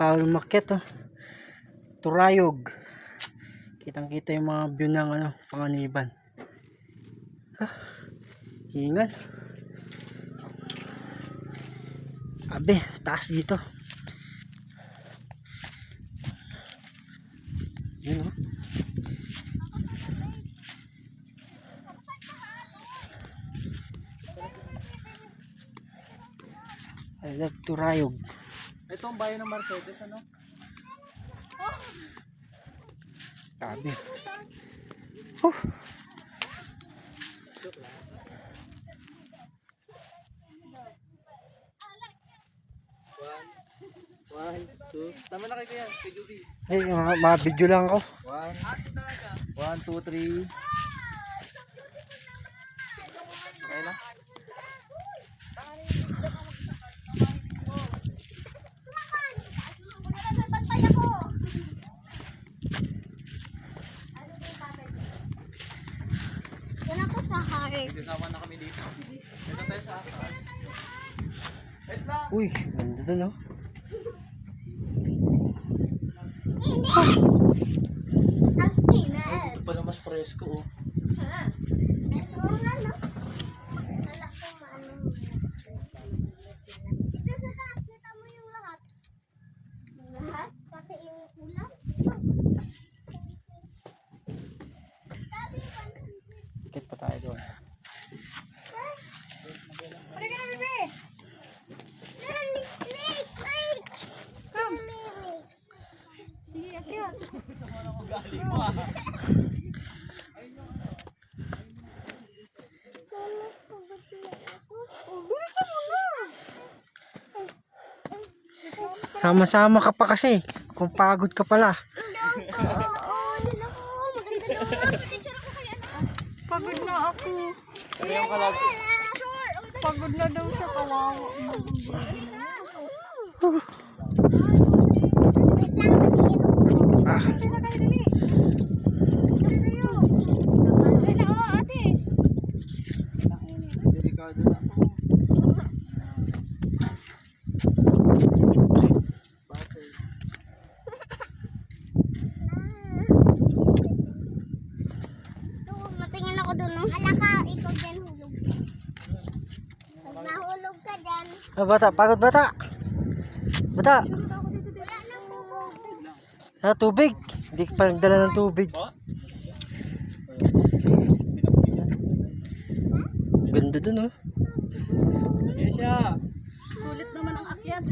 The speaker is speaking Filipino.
bawal umakyat oh. Turayog. Kitang kita yung mga view ng ano, panganiban. Ah, hingal. Abe, taas dito. Yun oh. I love Turayog. Ito ang bayan ng Mercedes, ano? Grabe. Oh. One, two. Tama na kayo kaya, kay Judy. Ay, mga, mga video lang ako. One. One, two, three. Sa heart. Kasama na kami dito. Ito tayo sa. Wait lang. Uy, ganda dun oh. Ang init. Ito pala mas presko, oh. Ha? Ito nga, no? Kala ko maano. Dito sa taas, kita mo yung lahat. Lahat? Pati yung ulam? Sabi ko, Ikit pa tayo doon. Ano ka na, bebe? Meron, Miss Snake! Wait! Come! Sige, akyat. Bilisan mo na! Sama-sama ka pa kasi. Kung pagod ka pala. Oo, yun ako. Maganda naman. Picture ako kay ano. Pagod na ako. Yung kalag? Sure. Pagod na daw siya kawawa. Lang. Ah, Delikado na. Bakit? Ito, matingin ako doon. No? Ala ka, ikaw dyan hulog. Pag nahulog ka dyan, ah, bata, pagod bata. Bata, wala nang bubog. na tubig. Hindi ka pa nagdala ng tubig. Ganda dun oh. Yes, siya. Sulit naman ang akyat.